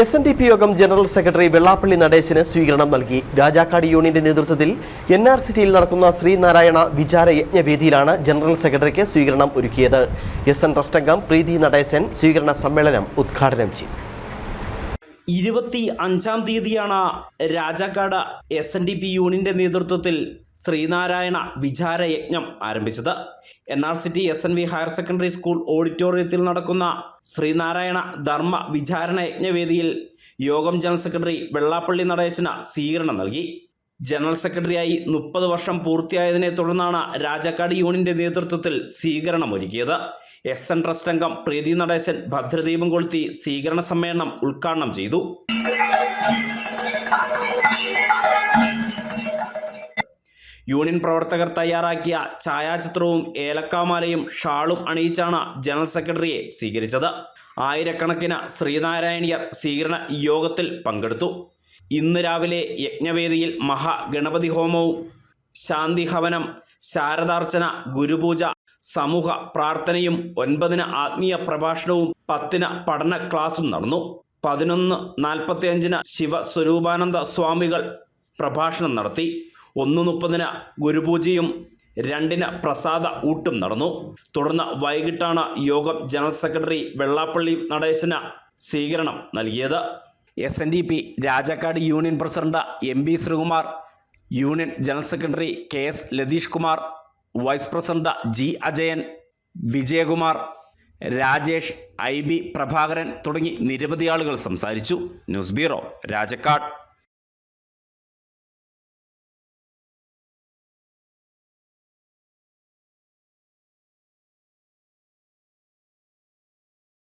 S N D P യോഗം general secretary Vellappally നടേശന് സ്വീകരണം നൽകി. രാജാക്കാട് യൂണിയന്റെ നേതൃത്വത്തിൽ എൻ ആർ സിറ്റിയിൽ നടക്കുന്ന ശ്രീനാരായണ വിചാര യജ്ഞവേദിയിലാണ് ജനറൽ സെക്രട്ടറിക്ക് സ്വീകരണം ഒരുക്കിയത്. എസ് എൻ ട്രസ്റ്റ് അംഗം പ്രീതി നടേശൻ സ്വീകരണ സമ്മേളനം ഉദ്ഘാടനം ചെയ്തു. ഇരുപത്തി അഞ്ചാം തീയതിയാണ് Rajakkad S N D P യൂണിയന്റെ നേതൃത്വത്തിൽ ശ്രീനാരായണ വിചാരയജ്ഞം ആരംഭിച്ചത്. N R C T S N V higher secondary school ഓഡിറ്റോറിയത്തിൽ നടക്കുന്ന ശ്രീനാരായണ ധർമ്മ വിചാരണ യജ്ഞവേദിയിൽ യോഗം ജനറൽ സെക്രട്ടറി വെള്ളാപ്പള്ളി നടേശന് സ്വീകരണം നൽകി. ജനറൽ സെക്രട്ടറിയായി മുപ്പത് വർഷം പൂർത്തിയായതിനെ തുടർന്നാണ് രാജാക്കാട് യൂണിയന്റെ നേതൃത്വത്തിൽ സ്വീകരണം ഒരുക്കിയത് എസ് എൻ ട്രസ്റ്റ് അംഗം പ്രീതി നടേശൻ ഭദ്രദീപം കൊളുത്തി സ്വീകരണ സമ്മേളനം ഉദ്ഘാടനം ചെയ്തു. യൂണിയൻ പ്രവർത്തകർ തയ്യാറാക്കിയ ഛായാചിത്രവും ഏലക്കാമാലയും ഷാളും അണിയിച്ചാണ് ജനറൽ സെക്രട്ടറിയെ സ്വീകരിച്ചത്. ആയിരക്കണക്കിന് ശ്രീനാരായണീയർ സ്വീകരണ യോഗത്തിൽ പങ്കെടുത്തു. ഇന്ന് രാവിലെ യജ്ഞവേദിയിൽ മഹാഗണപതി ഹോമവും ശാന്തിഹവനം ശാരദാർച്ചന ഗുരുപൂജ സമൂഹ പ്രാർത്ഥനയും ഒൻപതിന് ആത്മീയ പ്രഭാഷണവും പത്തിന് പഠന ക്ലാസും നടന്നു. പതിനൊന്ന് നാൽപ്പത്തി അഞ്ചിന് ശിവസ്വരൂപാനന്ദ സ്വാമികൾ പ്രഭാഷണം നടത്തി. ഒന്ന് മുപ്പതിന് ഗുരുപൂജയും രണ്ടിന് പ്രസാദ ഊട്ടും നടന്നു. തുടർന്ന് വൈകിട്ടാണ് യോഗം ജനറൽ സെക്രട്ടറി വെള്ളാപ്പള്ളി നടേശന് സ്വീകരണം നൽകിയത്. S N D P Rajakkad union president M B Sreekumar union general secretary K S Latheesh Kumar vice president G Ajayan Vijayakumar Rajesh I B Prabhakaran തുടങ്ങി നിരവധി ആളുകൾ സംസാരിച്ചു. News bureau Rajakkad.